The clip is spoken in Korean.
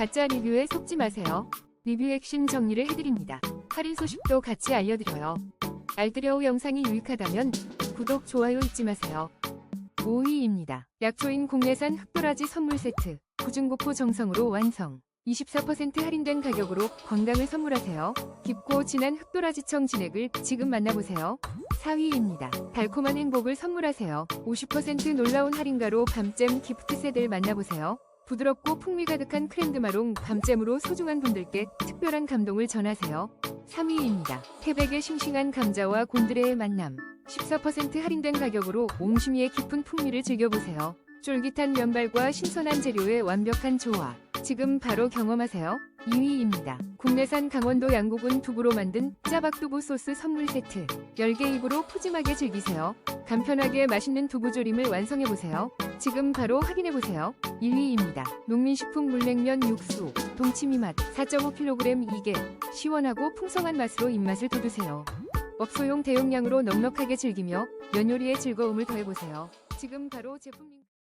가짜 리뷰에 속지 마세요. 리뷰 핵심 정리를 해드립니다. 할인 소식도 같이 알려드려요. 알뜰여우 영상이 유익하다면 구독, 좋아요 잊지 마세요. 5위입니다. 약초인 국내산 흑도라지 선물 세트. 구중고포 정성으로 완성. 24% 할인된 가격으로 건강을 선물하세요. 깊고 진한 흑도라지청 진액을 지금 만나보세요. 4위입니다. 달콤한 행복을 선물하세요. 50% 놀라운 할인가로 밤잼 기프트 세트를 만나보세요. 부드럽고 풍미 가득한 크랜드마롱 밤잼으로 소중한 분들께 특별한 감동을 전하세요. 3위입니다. 태백의 싱싱한 감자와 곤드레의 만남. 14% 할인된 가격으로 옹심이의 깊은 풍미를 즐겨보세요. 쫄깃한 면발과 신선한 재료의 완벽한 조화. 지금 바로 경험하세요. 2위입니다. 국내산 강원도 양고군 두부로 만든 짜박두부 소스 선물 세트. 10개 입으로 푸짐하게 즐기세요. 간편하게 맛있는 두부조림을 완성해보세요. 지금 바로 확인해보세요. 1위입니다. 농민식품 물냉면 육수. 동치미 맛 4.5kg 2개. 시원하고 풍성한 맛으로 입맛을 돋우세요. 업소용 대용량으로 넉넉하게 즐기며 면 요리의 즐거움을 더해보세요. 지금 바로 제품 링크